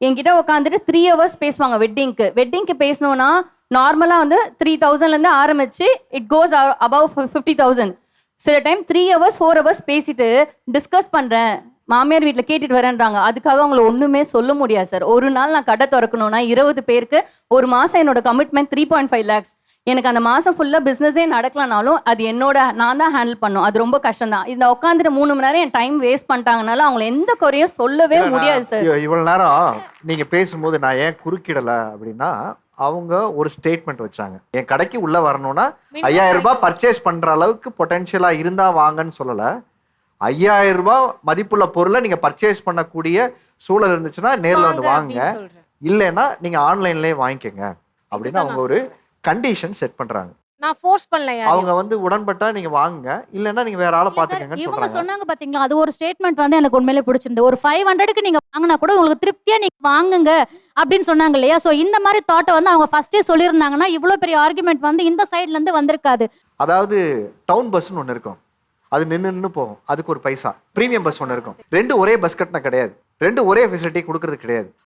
என்கிட்ட உட்காந்துட்டு three hours பேசுவாங்க வெட்டிங்க்கு வெட்டிங்க்கு பேசணும்னா நார்மலாக வந்து த்ரீ தௌசண்ட்லேருந்து ஆரம்பிச்சு it goes above fifty thousand சில time three hours four hours பேசிட்டு டிஸ்கஸ் பண்ணுறேன் மாமியார் வீட்டில் கேட்டுட்டு வரேன்றாங்க. அதுக்காக அவங்கள ஒன்றுமே சொல்ல முடியாது சார் ஒரு நாள் நான் கடை திறக்கணும்னா இருபது பேருக்கு ஒரு மாதம் என்னோட commitment three point five lakhs எனக்கு அந்த மாதம் ஃபுல்லாக பிஸ்னஸே நடக்கலனாலும் அது என்னோட நான் தான் ஹேண்டில் பண்ணும் அது ரொம்ப கஷ்டம் தான் இந்த உட்காந்துட்டு மூணு மணி நேரம் என் டைம் வேஸ்ட் பண்ணிட்டாங்கனால அவங்கள எந்த குறையும் சொல்லவே முடியாது சார் இவ- இவ்வளவு நேரம் நீங்க பேசும்போது நான் ஏன் குறுக்கிடல அப்படின்னா அவங்க ஒரு ஸ்டேட்மெண்ட் வச்சாங்க. என் கடைக்கு உள்ள வரணும்னா ஐயாயிரம் ரூபாய் பர்ச்சேஸ் பண்ற அளவுக்கு பொட்டன்ஷியலா இருந்தா வாங்கன்னு சொல்லல. ஐயாயிரம் ரூபாய் மதிப்புள்ள பொருளை நீங்க பர்ச்சேஸ் பண்ணக்கூடிய சூழல் இருந்துச்சுன்னா நேர்ல வந்து வாங்குங்க. இல்லைன்னா நீங்க ஆன்லைன்லயே வாங்கிக்கோங்க. அப்படின்னு அவங்க ஒரு கண்டிஷன் செட் பண்றாங்க. நான் ஃபோர்ஸ் பண்ணல. அவங்க வந்து உடன்பட்டா நீங்க வாங்குங்க இல்லைன்னா நீங்க வேற ஆளை பாத்துக்கங்கன்னு இவங்க சொல்றாங்க. சொன்னாங்க பாத்தீங்களா அது ஒரு ஸ்டேட்மெண்ட் வந்து எனக்கு உண்மையிலே பிடிச்சிருந்து ஒரு ஃபைவ் ஹண்ட்ரடுக்கு நீங்க வாங்கினா கூட உங்களுக்கு திருப்தியா நீங்க வாங்குங்க அப்படின்னு சொன்னாங்க இல்லையா? சோ இந்த மாதிரி தாட்டை வந்து அவங்க ஃபர்ஸ்டே சொல்லியிருந்தாங்கன்னா இவ்வளவு பெரிய ஆர்குமெண்ட் வந்து இந்த சைடுல இருந்து வந்திருக்காது. அதாவது டவுன் பஸ்ன்னு ஒன்று இருக்கும். அது நின்று நின்று போகும். அதுக்கு ஒரு பைசா. ப்ரீமியம் பஸ் ஒன்று இருக்கும். ரெண்டு ஒரே பஸ் கட்டின கிடையாது. ரெண்டு ஒரே ஃபெசிலிட்டி கொடுக்கறது கிடையாது.